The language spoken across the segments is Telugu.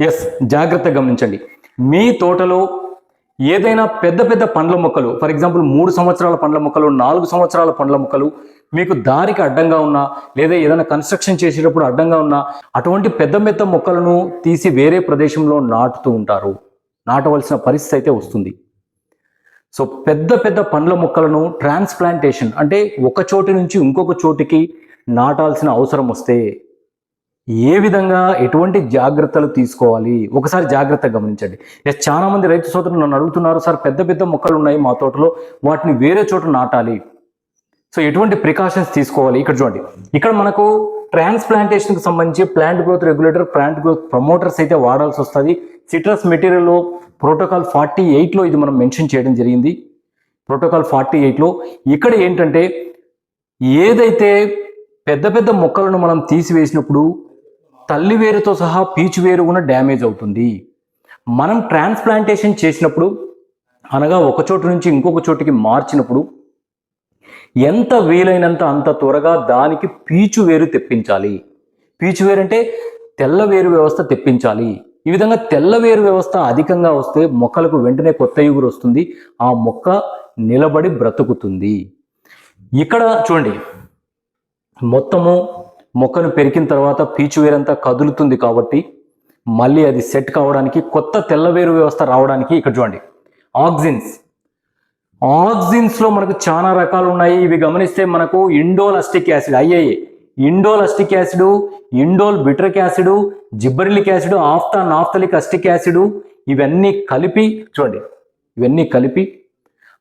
ఎస్ జాగ్రత్తగా గమనించండి. మీ తోటలో ఏదైనా పెద్ద పెద్ద పండ్ల మొక్కలు ఫర్ ఎగ్జాంపుల్ మూడు సంవత్సరాల పండ్ల మొక్కలు నాలుగు సంవత్సరాల పండ్ల మొక్కలు మీకు దారికి అడ్డంగా ఉన్నా లేదా ఏదైనా కన్స్ట్రక్షన్ చేసేటప్పుడు అడ్డంగా ఉన్నా అటువంటి పెద్ద పెద్ద మొక్కలను తీసి వేరే ప్రదేశంలో నాటుతూ ఉంటారు. నాటవలసిన పరిస్థితి అయితే వస్తుంది. సో పెద్ద పెద్ద పండ్ల మొక్కలను ట్రాన్స్ప్లాంటేషన్ అంటే ఒక చోటి నుంచి ఇంకొక చోటికి నాటాల్సిన అవసరం వస్తే ఏ విధంగా ఎటువంటి జాగ్రత్తలు తీసుకోవాలి? ఒకసారి జాగ్రత్తగా గమనించండి. ఎస్ చాలా మంది రైతు సోదరులు నన్ను అడుగుతున్నారు సార్ పెద్ద పెద్ద మొక్కలు ఉన్నాయి మా తోటలో వాటిని వేరే చోట నాటాలి. సో ఎటువంటి ప్రికాషన్స్ తీసుకోవాలి? ఇక్కడ చూడండి. ఇక్కడ మనకు ట్రాన్స్ప్లాంటేషన్కి సంబంధించి plant growth regulator plant growth promoters అయితే వాడాల్సి వస్తుంది. సిట్రస్ మెటీరియల్లో ప్రోటోకాల్ ఫార్టీ ఎయిట్లో ఇది మనం మెన్షన్ చేయడం జరిగింది. ప్రోటోకాల్ ఫార్టీ ఎయిట్లో. ఇక్కడ ఏంటంటే ఏదైతే పెద్ద పెద్ద మొక్కలను మనం తీసివేసినప్పుడు తల్లి వేరుతో సహా పీచు వేరు కూడా డ్యామేజ్ అవుతుంది. మనం ట్రాన్స్ప్లాంటేషన్ చేసినప్పుడు అనగా ఒక చోటు నుంచి ఇంకొక చోటుకి మార్చినప్పుడు ఎంత వీలైనంత అంత త్వరగా దానికి పీచు వేరు తెప్పించాలి. పీచు వేరు అంటే తెల్ల వేరు వ్యవస్థ తెప్పించాలి. ఈ విధంగా తెల్ల వేరు వ్యవస్థ అధికంగా వస్తే మొక్కలకు వెంటనే కొత్త ఇగురు వస్తుంది. ఆ మొక్క నిలబడి బ్రతుకుతుంది. ఇక్కడ చూడండి మొత్తము మొక్కను పెరికిన తర్వాత పీచు వేరంతా కదులుతుంది కాబట్టి మళ్ళీ అది సెట్ కావడానికి కొత్త తెల్లవేరు వ్యవస్థ రావడానికి ఇక్కడ చూడండి. ఆక్సిన్స్. ఆక్సిన్స్లో మనకు చాలా రకాలు ఉన్నాయి. ఇవి గమనిస్తే మనకు indole acetic acid IAA indole acetic acid indole butyric acid gibberellic acid ఆఫ్తా naphthalic acetic acid ఇవన్నీ కలిపి చూడండి. ఇవన్నీ కలిపి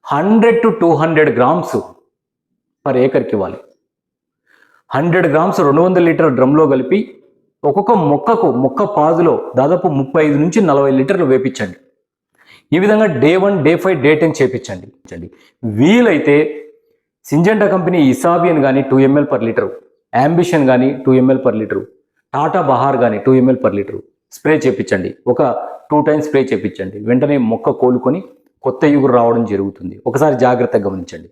hundred to two hundred grams per ఏకర్కి ఇవ్వాలి. హండ్రెడ్ గ్రామ్స్ రెండు వందల లీటర్ డ్రమ్లో కలిపి ఒక్కొక్క మొక్కకు మొక్క పాజులో దాదాపు ముప్పై ఐదు నుంచి నలభై లీటర్లు వేపించండి. ఈ విధంగా day one day five day ten చేపించండి. వీలైతే సింజెంటా కంపెనీ ఇసాబియన్ కానీ two ML per litre Ambition కానీ two ML per litre Tata Bahar కానీ two ML per litre spray చేపించండి. ఒక టూ టైమ్స్ స్ప్రే చేపించండి. వెంటనే మొక్క కోలుకొని కొత్త యుగురు రావడం జరుగుతుంది. ఒకసారి జాగ్రత్తగా గమనించండి.